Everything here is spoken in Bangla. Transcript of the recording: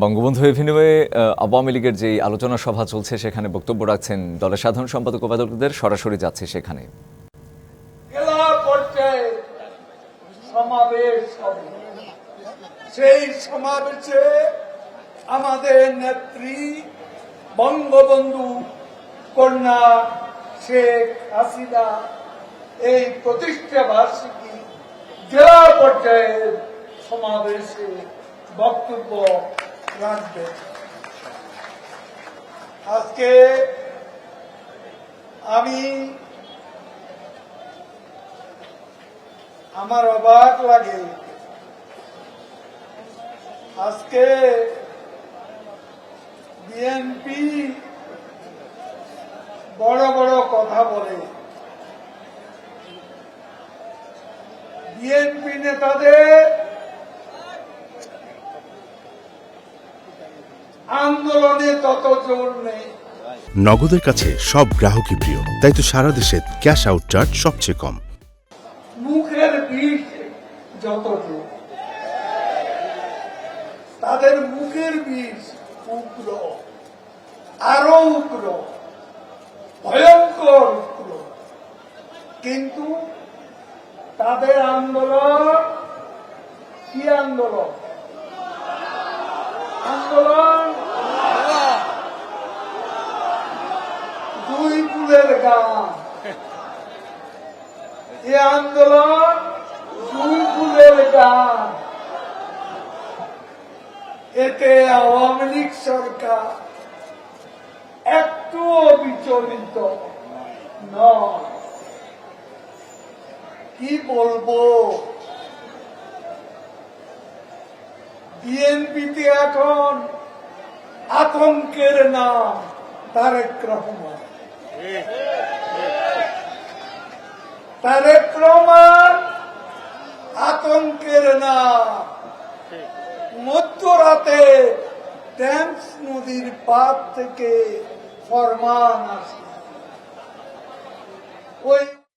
বঙ্গবন্ধু এভিনিউয়ে আওয়ামী লীগের যে আলোচনা সভা চলছে, সেখানে বক্তব্য রাখছেন দলের সাধারণ সম্পাদক ওবায়দুলদের সরাসরি যাচ্ছে সেখানে। সমাবেশ সেই সমাবেশে আমাদের নেত্রী বঙ্গবন্ধু কন্যা শেখ হাসিনা এই প্রতিষ্ঠা বার্ষিকী জেলা পর্যায়ের সমাবেশে বক্তব্য রাখবে। আজকে আমি আমার অবাক লাগে। আজকে বিএনপি বড় বড় কথা বলে। বিএনপি নেতাদের আন্দোলনে তত জোর নেই। নগদের কাছে সব গ্রাহকই প্রিয় তাই তো সারা দেশে ক্যাশ আউট চার্জ সবচেয়ে কম। মুখের বিষ যত তাদের মুখের বিষ উগ্র আরও উগ্র ভয়ঙ্কর উগ্র। কিন্তু তাদের আন্দোলন কি আন্দোলন? আন্দোলন দুই ফুলের গান। এ আন্দোলন দুই ফুলের গান। এতে আওয়ামী লীগ সরকার একটুও বিচলিত কি বলব? বিএনপিতে এখন আতঙ্কের নাম তারেক রহমান। তারেক প্রমাণ আতঙ্কের না। মধ্যরাতে ট্যাম্পস নদীর পার থেকে ফরমান আসে। ওই